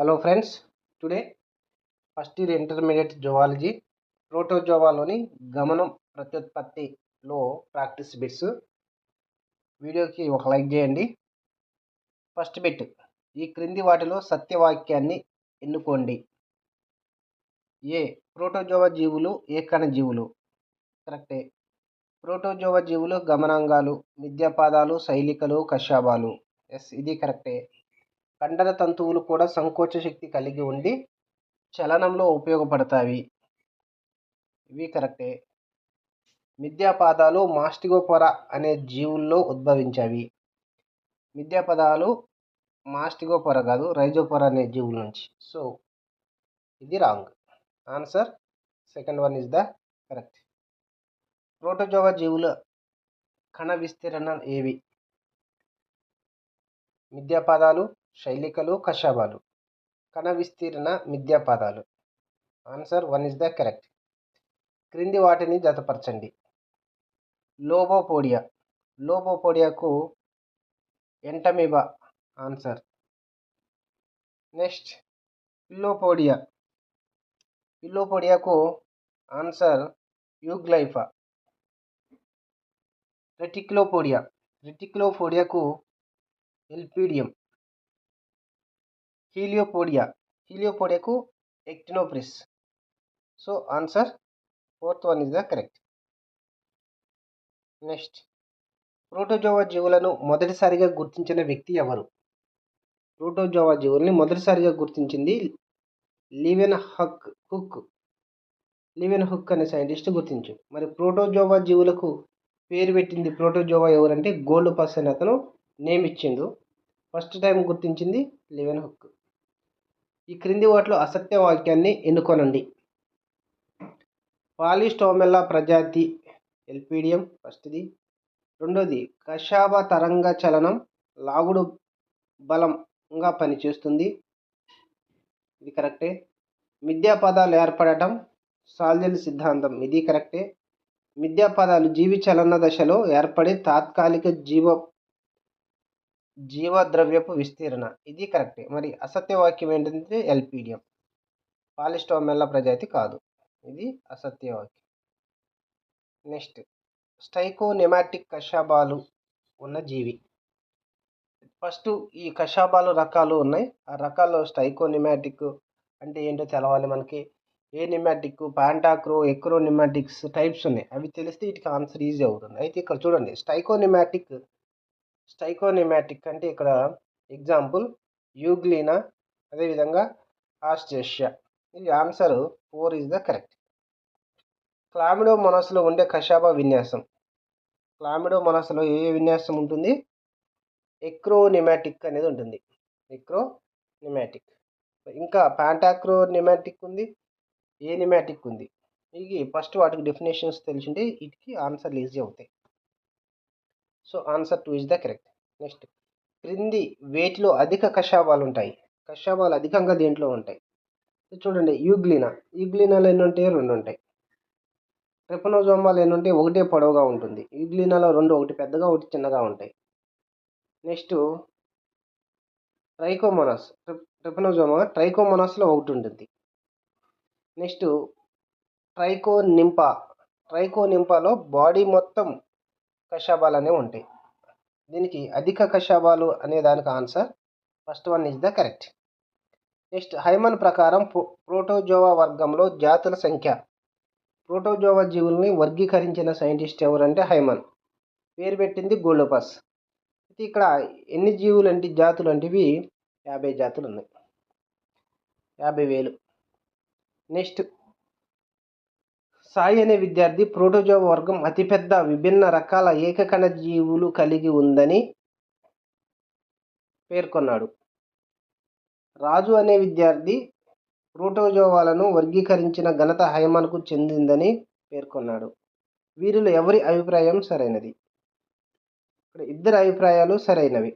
Hello friends today first year intermediate zoology ప్రోటోజోవాలోని గమనం ప్రత్యుత్పత్తిలో practice bits వీడియోకి ఒక లైక్ చేయండి. ఫస్ట్ బిట్ ఈ క్రింది వాటిలో సత్యవాక్యాన్ని ఎన్నుకోండి. ఏ ప్రోటోజోవా జీవులు ఏకణ జీవులు కరెక్టే ప్రోటోజోవా జీవులు గమనాంగాలు మిథ్యాపాదాలు శైలికలు కశాబాలు ఎస్ ఇది కరెక్టే కండర తంతువులు కూడా సంకోచ శక్తి కలిగి ఉండి చలనంలో ఉపయోగపడతాయి. ఇవి కరెక్టే. మిథ్యాపాదాలు మాస్టిగోపొర అనే జీవుల్లో ఉద్భవించాయి మిథ్యాపదాలు మాస్టిగోపొర కాదు రైజోపొర అనే జీవుల నుంచి. సో ఇది wrong. Answer second one is the correct. Protozoa జీవుల కణ విస్తీర్ణ ఏవి? మిథ్యాపాదాలు శైలికలు కషాబాలు కణ విస్తీర్ణ మిథ్యా పదాలు answer one is the correct. క్రింది వాటిని జతపరచండి. లోబోపోడియా. లోబోపోడియాకు Entamoeba answer. Next filopodia. పిల్లోపోడియాకు answer Euglypha. Reticulopodia. రెటిక్లోపోడియాకు Elphidium. Heliopodia. హీలియోపోడియాకు Actinophrys. So answer fourth one is the correct. Next. Protozoa జీవులను మొదటిసారిగా గుర్తించిన వ్యక్తి ఎవరు? ప్రోటోజోవా జీవుల్ని మొదటిసారిగా గుర్తించింది Leeuwenhoek. Leeuwenhoek అనే సైంటిస్ట్ గుర్తించు. మరి ప్రోటోజోవా జీవులకు పేరు పెట్టింది ప్రోటోజోవా ఎవరంటే గోల్డ్ పర్సన్ అతను నేమ్ ఇచ్చిండు ఫస్ట్ టైం గుర్తించింది లివెన్ హుక్. ఈ క్రింది వాటిలో అసత్య వాక్యాన్ని ఎన్నుకోనండి. పాలిస్టోమెల్లా ప్రజాతి ఎల్పీడియం ఫస్ట్ది. రెండోది కషాబ తరంగ చలనం లాగుడు బలంగా పనిచేస్తుంది. ఇది కరెక్టే. మిథ్యాపదాలు ఏర్పడటం సాల్జల్ సిద్ధాంతం ఇది కరెక్టే. మిథ్యాపదాలు జీవి చలన దశలో ఏర్పడి తాత్కాలిక జీవ జీవద్రవ్యపు విస్తీరణ. ఇది కరెక్టే. మరి అసత్య వాక్యం ఏంటంటే ఎల్పీడియం. పాలిస్టోమెల్లా ప్రజాతి కాదు. ఇది అసత్య వాక్యం నెక్స్ట్. స్టైకోనెమాటిక్ కషాబాలు ఉన్న జీవి. ఫస్ట్ ఈ కషాబాలు రకాలు ఉన్నాయి. ఆ రకాల్లో స్టైకోనిమాటిక్ అంటే ఏంటో తెలవాలి మనకి. ఏ నిమాటిక్ పాంటాక్రో ఎక్రో నిమాటిక్స్ టైప్స్ ఉన్నాయి. అవి తెలిస్తే వీటికి ఆన్సర్ ఈజీ అవుతుంది. అయితే ఇక్కడ చూడండి. స్టైకోనిమాటిక్ స్టైకోనిమాటిక్ అంటే ఇక్కడ ఎగ్జాంపుల్ యూగ్లీనా అదేవిధంగా ఆస్ట్రేషియా. ఇది answer four is the correct. క్లామిడో మొనస్లో ఉండే కషాప విన్యాసం. క్లామిడో మొనస్లో ఏ విన్యాసం ఉంటుంది? ఎక్రోనిమాటిక్ అనేది ఉంటుంది. ఎక్రోనిమాటిక్. ఇంకా పాంటాక్రోనిమాటిక్ ఉంది ఏ నిమాటిక్ ఉంది? ఇది ఫస్ట్ వాటికి డెఫినేషన్స్ తెలిసింటే వీటికి ఆన్సర్లు ఈజీ అవుతాయి. So answer two is the correct. Next. క్రింది వేటిలో అధిక కషాబాలు ఉంటాయి? కషాబాలు అధికంగా దేంట్లో ఉంటాయి? చూడండి. యూగ్లీనా? యూగ్లీనాలో ఎన్ని ఉంటాయి రెండు ఉంటాయి. ట్రిపనోజోమాలు ఎన్ని ఉంటాయి ఒకటే పొడవుగా ఉంటుంది. యూగ్లీనాలో రెండు ఒకటి పెద్దగా ఒకటి చిన్నగా ఉంటాయి. నెక్స్ట్. ట్రైకోమోనాస్. ట్రిపనోజోమా ట్రైకోమోనాస్లో ఒకటి ఉంటుంది. నెక్స్ట్. ట్రైకో నింపా ట్రైకో నింపాలో బాడీ మొత్తం కషాబాలు అనేవి ఉంటాయి. దీనికి అధిక కషాబాలు అనే దానికి answer first one is the correct. Next Hyman ప్రకారం ప్రోటోజోవా వర్గంలో జాతుల సంఖ్య. ప్రోటోజోవా జీవుల్ని వర్గీకరించిన సైంటిస్ట్ ఎవరంటే హైమన్. పేరు పెట్టింది గోల్డోపస్ అయితే ఇక్కడ ఎన్ని జీవులు అంటే జాతులు అంటివి యాభై జాతులు ఉన్నాయి యాభై వేలు. నెక్స్ట్ సాయి అనే విద్యార్థి ప్రోటోజోవా వర్గం అతిపెద్ద విభిన్న రకాల ఏకకణ జీవులు కలిగి ఉందని పేర్కొన్నాడు. రాజు అనే విద్యార్థి ప్రోటోజోవాలను వర్గీకరించిన ఘనత హైమన్కు చెందిందని పేర్కొన్నాడు. వీరిలో ఎవరి అభిప్రాయం సరైనది? ఇక్కడ ఇద్దరు అభిప్రాయాలు సరైనవి.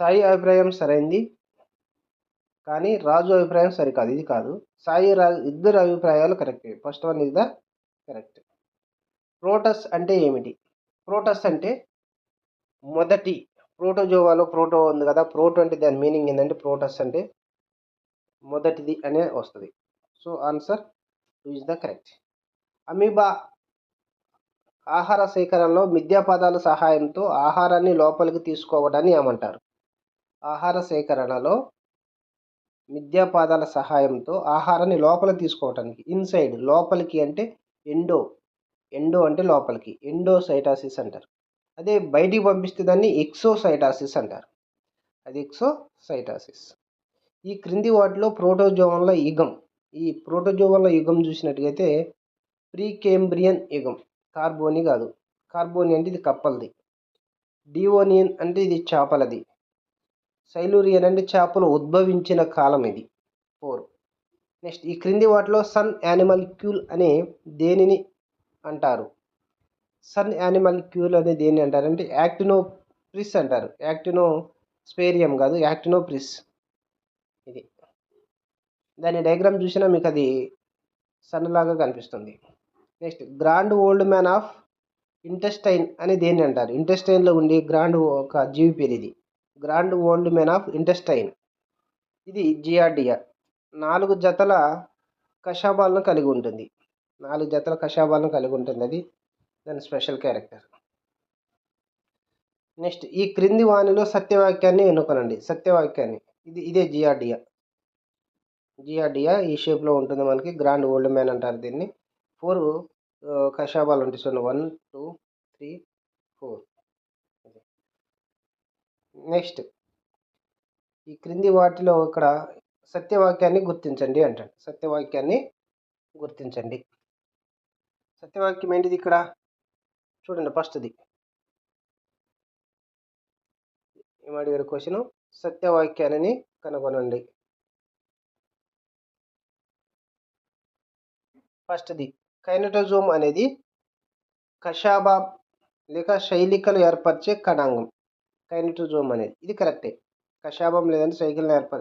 సాయి అభిప్రాయం సరైంది. కానీ రాజు అభిప్రాయం సరికాదు. ఇది కాదు. సాయి రాజు ఇద్దరు అభిప్రాయాలు correct. First one is the correct. Protos అంటే ఏమిటి? ప్రోటస్ అంటే మొదటి ప్రోటోజోవాలో ప్రోటో ఉంది కదా ప్రోటో అంటే దాని మీనింగ్ ఏంటంటే ప్రోటస్ అంటే మొదటిది అనే వస్తుంది. So answer is is the correct. Amoeba ఆహార సేకరణలో మిథ్యా పదాల సహాయంతో ఆహారాన్ని లోపలికి తీసుకోవడాన్ని ఏమంటారు? ఆహార సేకరణలో మిథ్యాపాదాల సహాయంతో ఆహారాన్ని లోపల తీసుకోవటానికి ఇన్సైడ్ లోపలికి అంటే ఎండో ఎండో అంటే లోపలికి ఎండోసైటాసిస్ అంటారు. అదే బయటికి పంపిస్తే దాన్ని ఎక్సోసైటాసిస్ అంటారు. అది ఎక్సోసైటాసిస్ ఈ క్రింది వాటిలో ప్రోటోజోవన్ల యుగం ఈ ప్రోటోజోవన్ల యుగం చూసినట్టుగైతే ప్రీ కేంబ్రియన్ యుగం కార్బోని కాదు. కార్బోని అంటే ఇది కప్పలది. డివోనియన్ అంటే ఇది చేపలది. సైలూరియన్ అంటే చేపలు ఉద్భవించిన కాలం ఇది. ఫోర్. నెక్స్ట్ ఈ క్రింది వాటిలో సన్ యానిమల్ క్యూల్ అనే దేనిని అంటారు? సన్ యానిమల్ క్యూల్ అనే దేన్ని అంటారు? అంటే యాక్టినో ప్రిస్ అంటారు. యాక్టినో స్పేరియం కాదు యాక్టినో ప్రిస్ ఇది. దాని డయాగ్రామ్ చూసినా మీకు అది సన్ లాగా కనిపిస్తుంది. Next grand old man of intestine అని దేన్ని అంటారు? ఇంటెస్టైన్లో ఉండే గ్రాండ్ ఒక జీవి పేరు ఇది. Grand old men of intestine. ఇది జియాడియా నాలుగు జతల కషాబాలను కలిగి ఉంటుంది. నాలుగు జతల కషాబాలను కలిగి ఉంటుంది అది. దాని స్పెషల్ క్యారెక్టర్. నెక్స్ట్ ఈ క్రింది వాణిలో సత్యవాక్యాన్ని ఎన్నుకోనండి. సత్యవాక్యాన్ని. ఇది ఇదే జియాడియా జియాడియా ఈ షేప్లో ఉంటుంది మనకి. గ్రాండ్ ఓల్డ్ మ్యాన్ అంటారు దీన్ని. ఫోర్ కషాబాలు ఉంటాయి చూడండి. One two three four. Next. ఈ క్రింది వాటిలో ఇక్కడ సత్యవాక్యాన్ని గుర్తించండి అంటాడు. సత్యవాక్యాన్ని గుర్తించండి. సత్యవాక్యం ఏంటిది ఇక్కడ? చూడండి ఫస్ట్ది. ఏమడిగారు క్వశ్చన్? సత్యవాక్యాన్ని కనుగొనండి. ఫస్ట్ది కైనటోజోమ్ అనేది కషాబా లేక శైలికలు ఏర్పరిచే కణాంగం. కైనటోజోమ్ అనేది. ఇది కరెక్టే. కషాభం లేదంటే సైకిల్ని ఏర్ప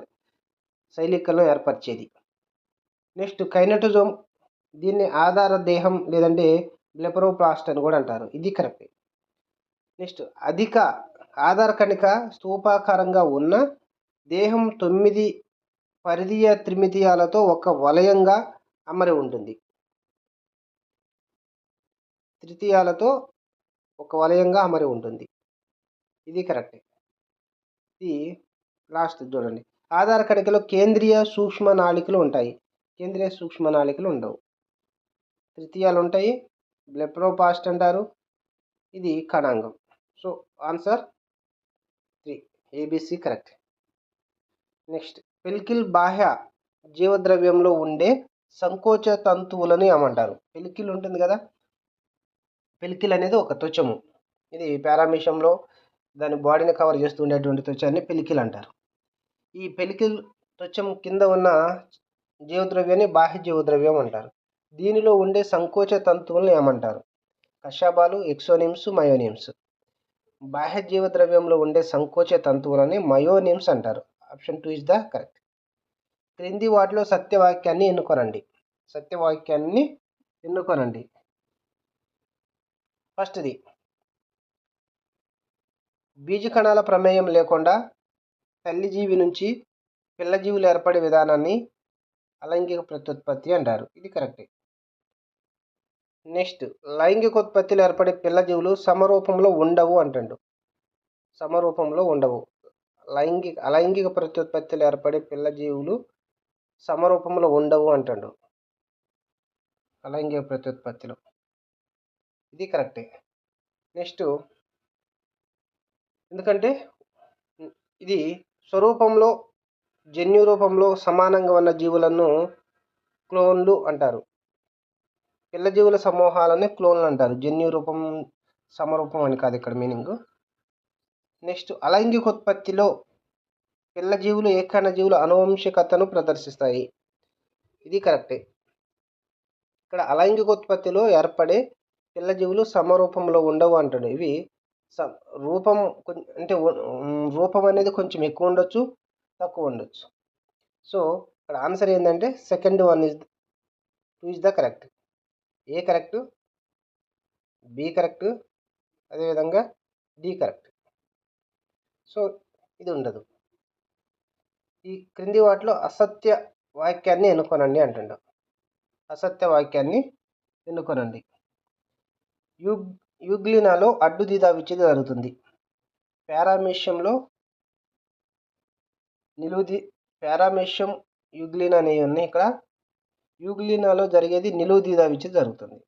శైలికలను ఏర్పరిచేది. నెక్స్ట్ కైనటోజోమ్ దీన్ని ఆధార దేహం లేదంటే బ్లెపరోప్లాస్ట్ అని కూడా అంటారు. ఇది కరెక్టే. నెక్స్ట్ అధిక ఆధార కణిక స్థూపాకారంగా ఉన్న దేహం తొమ్మిది పరిధీయ త్రిమితీయాలతో ఒక వలయంగా అమరి ఉంటుంది. తృతీయాలతో ఒక వలయంగా అమరి ఉంటుంది. ఇది కరెక్టే. ఇది లాస్ట్ చూడండి. ఆధార కణికలో కేంద్రీయ సూక్ష్మ నాళికలు ఉంటాయి. కేంద్రీయ సూక్ష్మ నాళికలు ఉండవు. తృతీయాలు ఉంటాయి. బ్లెప్రోపాస్ట్ అంటారు. ఇది కణాంగం. So answer three. A B C correct. Next pellicle బాహ్య జీవద్రవ్యంలో ఉండే సంకోచ తంతువులని ఏమంటారు? పెలికిల్ ఉంటుంది కదా? పెలికిల్ అనేది ఒక త్వచము ఇది పారామిషంలో దాని బాడీని కవర్ చేస్తూ ఉండేటువంటి త్వచాన్ని పెలికిల్ అంటారు. ఈ పెలికిల్ త్వచం కింద ఉన్న జీవద్రవ్యాన్ని బాహ్య జీవద్రవ్యం అంటారు. దీనిలో ఉండే సంకోచ తంతువులను ఏమంటారు? కషాబాలు ఎక్సోనిమ్స్ మయోనిమ్స్. బాహ్య జీవద్రవ్యంలో ఉండే సంకోచ తంతువులని మయోనిమ్స్ అంటారు. Option two is the correct. క్రింది వాటిలో సత్యవాక్యాన్ని ఎన్నుకోనండి. సత్యవాక్యాన్ని ఎన్నుకోనండి. ఫస్ట్ది బీజకణాల ప్రమేయం లేకుండా తల్లిజీవి నుంచి పిల్లజీవులు ఏర్పడే విధానాన్ని అలైంగిక ప్రత్యుత్పత్తి అంటారు. ఇది కరెక్టే. నెక్స్ట్ లైంగిక ఉత్పత్తిలో ఏర్పడే పిల్లజీవులు సమరూపంలో ఉండవు అంటాడు. సమరూపంలో ఉండవు. లైంగిక అలైంగిక ప్రత్యుత్పత్తిలో ఏర్పడే పిల్లజీవులు సమరూపంలో ఉండవు అంటాడు. అలైంగిక ప్రత్యుత్పత్తిలో. ఇది కరెక్టే. నెక్స్ట్ ఎందుకంటే ఇది స్వరూపంలో జన్యు రూపంలో సమానంగా ఉన్న జీవులను క్లోన్లు అంటారు. పిల్ల జీవుల సమూహాలని క్లోన్లు అంటారు. జన్యు రూపం సమరూపం అని కాదు ఇక్కడ మీనింగ్. నెక్స్ట్ అలైంగిక ఉత్పత్తిలో పిల్ల జీవులు ఏకాన జీవుల అనువంశికతను ప్రదర్శిస్తాయి. ఇది కరెక్టే. ఇక్కడ అలైంగిక ఉత్పత్తిలో ఏర్పడే పిల్ల జీవులు సమరూపంలో ఉండవు అంటాడు. ఇవి స రూపం అంటే రూపం అనేది కొంచెం ఎక్కువ ఉండొచ్చు తక్కువ ఉండొచ్చు. సో ఇక్కడ ఆన్సర్ ఏంటంటే second one is two is the correct. A correct? B correct. అదేవిధంగా డి కరెక్ట్. సో ఇది ఉండదు. ఈ క్రింది వాటిలో అసత్య వాక్యాన్ని ఎన్నుకోనండి అంటుండ. అసత్య వాక్యాన్ని ఎన్నుకోనండి. యు యూగ్లినాలో అడ్డుదిదా విచ్ఛేది జరుగుతుంది. పారామేషియంలో నిలువుది పారామేషియం యుగ్లిన్ అనేవి ఉన్నాయి ఇక్కడ యూగ్లినాలో జరిగేది నిలువుదిదా విచ్ఛేది జరుగుతుంది.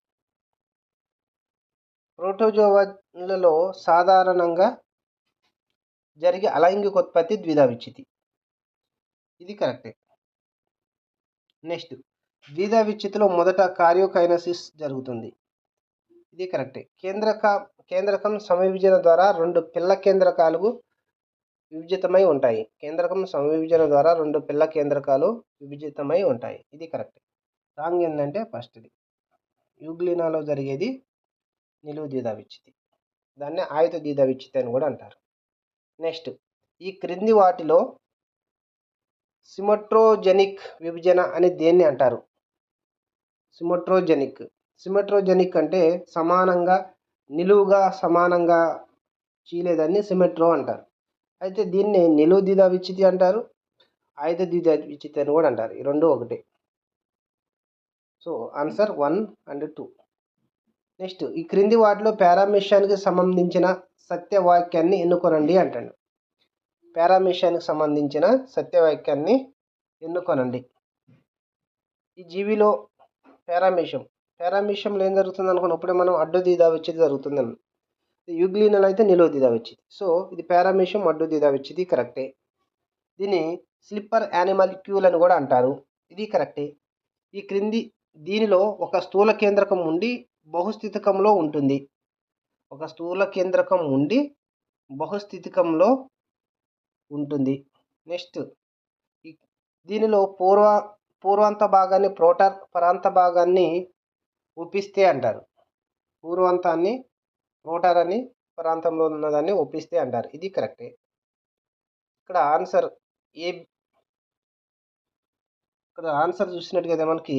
ప్రోటోజోవాలలో సాధారణంగా జరిగే అలైంగికోత్పత్తి ద్విధా విచ్చితి ఇది కరెక్టే. నెక్స్ట్ ద్విధా విచ్చితిలో మొదట కార్యోకైనసిస్ జరుగుతుంది. ఇది కరెక్టే. కేంద్రక కేంద్రకం సమవిభజన ద్వారా రెండు పిల్ల కేంద్రకాలు విభజితమై ఉంటాయి. కేంద్రకం సమవిభజన ద్వారా రెండు పిల్ల కేంద్రకాలు విభజితమై ఉంటాయి. ఇది కరెక్ట్. రాంగ్ ఏంటంటే ఫస్ట్ది. యూగ్లినాలో జరిగేది నిలువు దీదా దాన్ని ఆయుధ దీదా అని కూడా అంటారు. నెక్స్ట్ ఈ క్రింది వాటిలో సిమట్రోజెనిక్ విభజన అని దేన్ని అంటారు? సిమట్రోజెనిక్ సిమెట్రోజెనిక్ అంటే సమానంగా నిలువుగా సమానంగా చీలేదాన్ని సిమెట్రో అంటారు. అయితే దీన్ని నిలువు దిదా విచ్చితి అంటారు ఆయుధ దిదా విచ్చితి అని కూడా అంటారు. ఈ రెండు ఒకటే. So answer one and two. Next ఈ క్రింది వాటిలో పారామిషానికి సంబంధించిన సత్యవాక్యాన్ని ఎన్నుకోనండి అంటాడు. పారామిషానికి సంబంధించిన సత్యవాక్యాన్ని ఎన్నుకోనండి. ఈ జీవిలో పారామిషం పారామిషంలో ఏం జరుగుతుంది అనుకున్నప్పుడే మనం అడ్డు దీదా వచ్చేది జరుగుతుంది యుగ్లీనల్ అయితే నిలువ దీదా వచ్చేది. సో ఇది పారామిషం అడ్డు దీదా వచ్చేది కరెక్టే. దీన్ని స్లిప్పర్ యానిమల్ క్యూల్ అని కూడా అంటారు. ఇది కరెక్టే. ఈ క్రింది దీనిలో ఒక స్థూల కేంద్రకం ఉండి బహుస్థితికంలో ఉంటుంది. ఒక స్థూల కేంద్రకం ఉండి బహుస్థితికంలో ఉంటుంది. నెక్స్ట్ దీనిలో పూర్వ పూర్వాంత భాగాన్ని ప్రోటార్ పరాంత భాగాన్ని ఒప్పిస్తే అంటారు. పూర్వాంతాన్ని మోటార్ అని ప్రాంతంలో ఉన్నదాన్ని ఒప్పిస్తే అంటారు. ఇది కరెక్టే. ఇక్కడ ఆన్సర్ ఏ ఇక్కడ ఆన్సర్ చూసినట్టుగా మనకి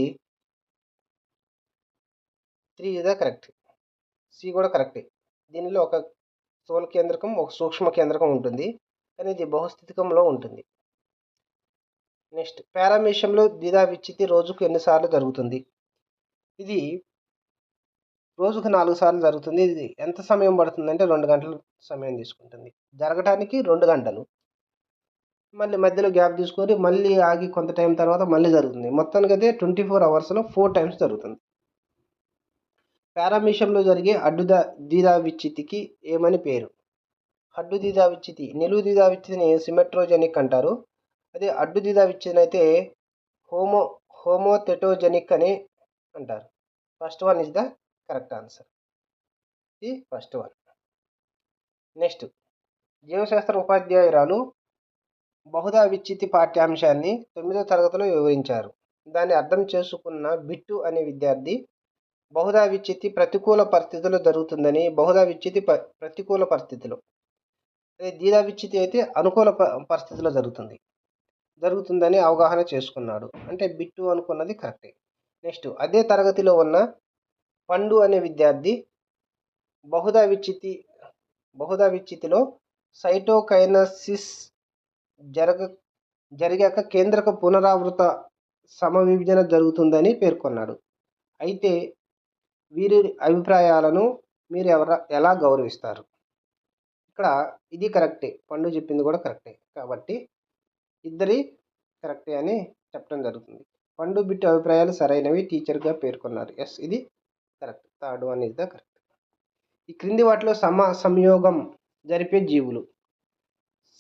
త్రీ ఇదే కరెక్ట్. సి కూడా కరెక్టే. దీనిలో ఒక స్థూల కేంద్రకం ఒక సూక్ష్మ కేంద్రకం ఉంటుంది. కానీ ఇది బహుస్థితికంలో ఉంటుంది. నెక్స్ట్ పారామేషంలో ద్విధా విచ్చితి రోజుకు ఎన్నిసార్లు జరుగుతుంది? ఇది రోజుకు నాలుగు సార్లు జరుగుతుంది. ఇది ఎంత సమయం పడుతుంది అంటే రెండు గంటల సమయం తీసుకుంటుంది. జరగటానికి రెండు గంటలు. మళ్ళీ మధ్యలో గ్యాప్ తీసుకొని మళ్ళీ ఆగి కొంత టైం తర్వాత మళ్ళీ జరుగుతుంది. మొత్తానికి అయితే ట్వంటీ ఫోర్ అవర్స్లో ఫోర్ టైమ్స్ జరుగుతుంది. పారామీషంలో జరిగే అడ్డుదా దీదా విచ్చితికి ఏమని పేరు? అడ్డు దీదా విచ్చితి నిలువు దీదా విచ్చితిని సిమెట్రోజెనిక్ అంటారు. అదే అడ్డు దీదా విచ్చితిని అయితే హోమో హోమోథెటోజెనిక్ అని అంటారు. First one is the correct answer. ఇది ఫస్ట్ వన్. నెక్స్ట్. జీవశాస్త్ర ఉపాధ్యాయురాలు బహుదా విచ్చితి పాఠ్యాంశాన్ని తొమ్మిదో తరగతిలో వివరించారు. దాన్ని అర్థం చేసుకున్న బిట్టు అనే విద్యార్థి బహుదా విచ్చితి ప్రతికూల పరిస్థితుల్లో జరుగుతుందని బహుదా విచ్చితి ప్రతికూల పరిస్థితిలో. అదే దీదా విచ్చితి అయితే అనుకూల పరిస్థితిలో జరుగుతుంది. జరుగుతుందని అవగాహన చేసుకున్నాడు. అంటే బిట్టు అనుకున్నది కరెక్టే. నెక్స్ట్ అదే తరగతిలో ఉన్న పండు అనే విద్యార్థి బహుదా విచ్చితి బహుదా విచ్చితిలో సైటోకైనసిస్ జరగ జరిగాక కేంద్రక పునరావృత సమవిభజన జరుగుతుందని పేర్కొన్నాడు. అయితే వీరి అభిప్రాయాలను మీరు ఎవర ఎలా గౌరవిస్తారు? ఇక్కడ ఇది కరెక్టే పండు చెప్పింది కూడా కరెక్టే. కాబట్టి ఇద్దరి కరెక్టే అని చెప్పడం జరుగుతుంది. పండు బిట్టు అభిప్రాయాలు సరైనవి టీచర్గా పేర్కొన్నారు. ఎస్ ఇది correct third one is the correct ఈ క్రింది వాటిలో సమ సంయోగం జరిపే జీవులు.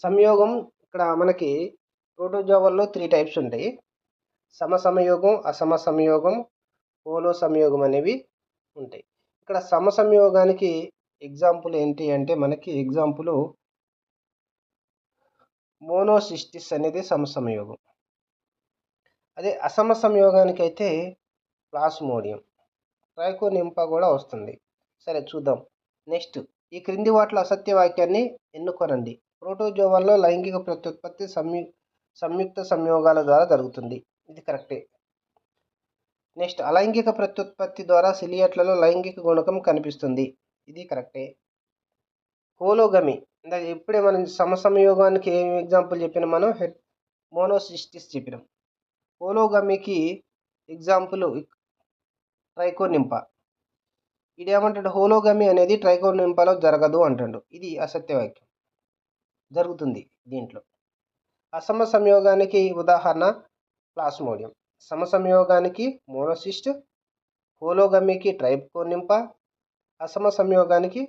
సంయోగం ఇక్కడ మనకి ప్రోటోజోవల్లో త్రీ టైప్స్ ఉంటాయి. సమ సంయోగం అసమ సంయోగం హోలో సంయోగం అనేవి ఉంటాయి. ఇక్కడ సమ సంయోగానికి ఎగ్జాంపుల్ ఏంటి అంటే మనకి ఎగ్జాంపుల్ మోనోసిస్టిస్ అనేది సమ సంయోగం. అదే అసమ సంయోగానికి అయితే ప్లాస్మోడియం. ట్రైకోనింప కూడా వస్తుంది. సరే చూద్దాం. నెక్స్ట్ ఈ క్రింది వాటిలో అసత్య వాక్యాన్ని ఎన్నుకోనండి. ప్రోటోజోవాల్లో లైంగిక ప్రత్యుత్పత్తి సంయు సంయుక్త సంయోగాల ద్వారా జరుగుతుంది. ఇది కరెక్టే. నెక్స్ట్ అలైంగిక ప్రత్యుత్పత్తి ద్వారా సిలియట్లలో లైంగిక గుణకం కనిపిస్తుంది. ఇది కరెక్టే. హోలోగమి. ఇప్పుడే మనం సమసంయోగానికి ఏం ఎగ్జాంపుల్ చెప్పినా మనం? హెడ్ మోనోసిస్టిస్ చెప్పినాం. హోలోగమికి ఎగ్జాంపుల్ ట్రైకోనింప. ఇది హోలోగమి అనేది ట్రైకోనింపలో జరగదు అంటాడు. ఇది అసత్యవాక్యం. జరుగుతుంది దీంట్లో. అసమ సంయోగానికి ఉదాహరణ ప్లాస్మోడియం. సమ సంయోగానికి మోనోసిస్ట్ హోలోగమికి ట్రైకోనింప అసమ సంయోగానికి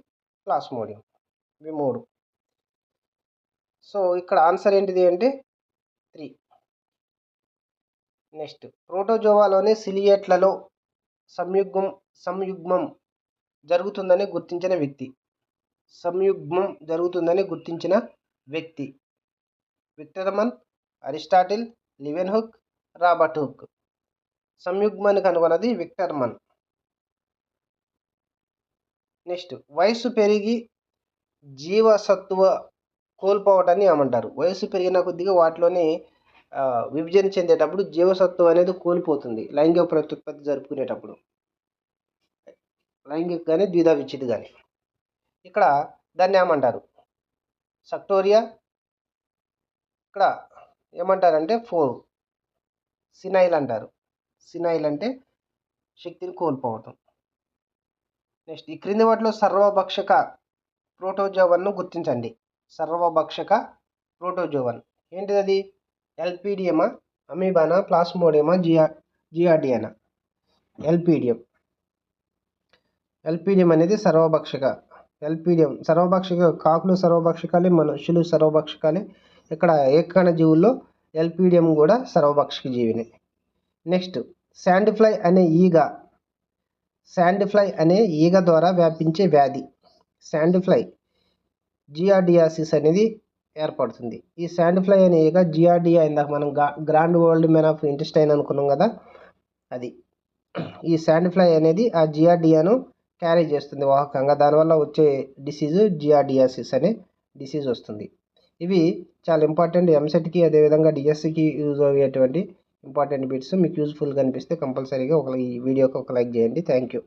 ప్లాస్మోడియం. ఇవి మూడు. సో ఇక్కడ ఆన్సర్ ఏంటిది అంటే త్రీ. నెక్స్ట్. ప్రోటోజోవాలోని సిలియేట్లలో సంయుగ్మం సంయుగ్మం జరుగుతుందని గుర్తించిన వ్యక్తి. సంయుగ్మం జరుగుతుందని గుర్తించిన వ్యక్తి. విక్టర్మన్ Aristotle Leeuwenhoek Robert Hooke సంయుగ్మాన్ని కనుగొన్నది విక్టర్మన్. నెక్స్ట్. వయసు పెరిగి జీవసత్వ కోల్పోవటాన్ని ఏమంటారు? వయసు పెరిగిన కొద్దిగా వాటిలోని విభజన చెందేటప్పుడు జీవసత్వం అనేది కోల్పోతుంది. లైంగిక ప్రత్యుత్పత్తి జరుపుకునేటప్పుడు. లైంగిక కానీ ద్విధా విచ్చిత్ కానీ ఇక్కడ దాన్ని ఏమంటారు? సక్టోరియా? ఇక్కడ ఏమంటారంటే ఫోర్. సినైల్ అంటారు. సినైల్ అంటే శక్తిని కోల్పోవటం. నెక్స్ట్ ఈ క్రింది వాటిలో సర్వభక్షక ప్రోటోజోవన్ను గుర్తించండి. సర్వభక్షక ప్రోటోజోవన్. ఏంటిది అది ఎల్పిడిఎమా అమీబానా ప్లాస్మోడియమా జియా జియాడియనా ఎల్పిడియం ఎల్పిడియం అనేది సర్వభక్షక. ఎల్పిడియం సర్వభక్షక కాకులు సర్వభక్షకాలే మనుషులు సర్వభక్షకాలే. ఇక్కడ ఏకణ జీవుల్లో ఎల్పిడియం కూడా సర్వభక్షక జీవినే. నెక్స్ట్ శాండ్ ఫ్లై అనే ఈగ. శాండ్ ఫ్లై అనే ఈగ ద్వారా వ్యాపించే వ్యాధి. శాండ్ ఫ్లై జియాడియాసిస్ అనేది ఏర్పడుతుంది. ఈ శాండ్ ఫ్లై అనే ఈగ జియాడియా ఇందాక మనం grand old men of intestine అనుకున్నాం కదా? అది. ఈ శాండ్ ఫ్లై అనేది ఆ జియాడియాను క్యారీ చేస్తుంది వాహకంగా. దానివల్ల వచ్చే డిసీజు జిఆర్డిఆసిస్ అనే డిసీజ్ వస్తుంది. ఇవి చాలా ఇంపార్టెంట్. ఎంసెట్కి అదేవిధంగా డిఎస్సికి యూజ్ అయ్యేటువంటి ఇంపార్టెంట్ బిట్స్ మీకు యూజ్ఫుల్గా అనిపిస్తే కంపల్సరీగా ఒక ఈ వీడియోకి ఒక లైక్ చేయండి. Thank you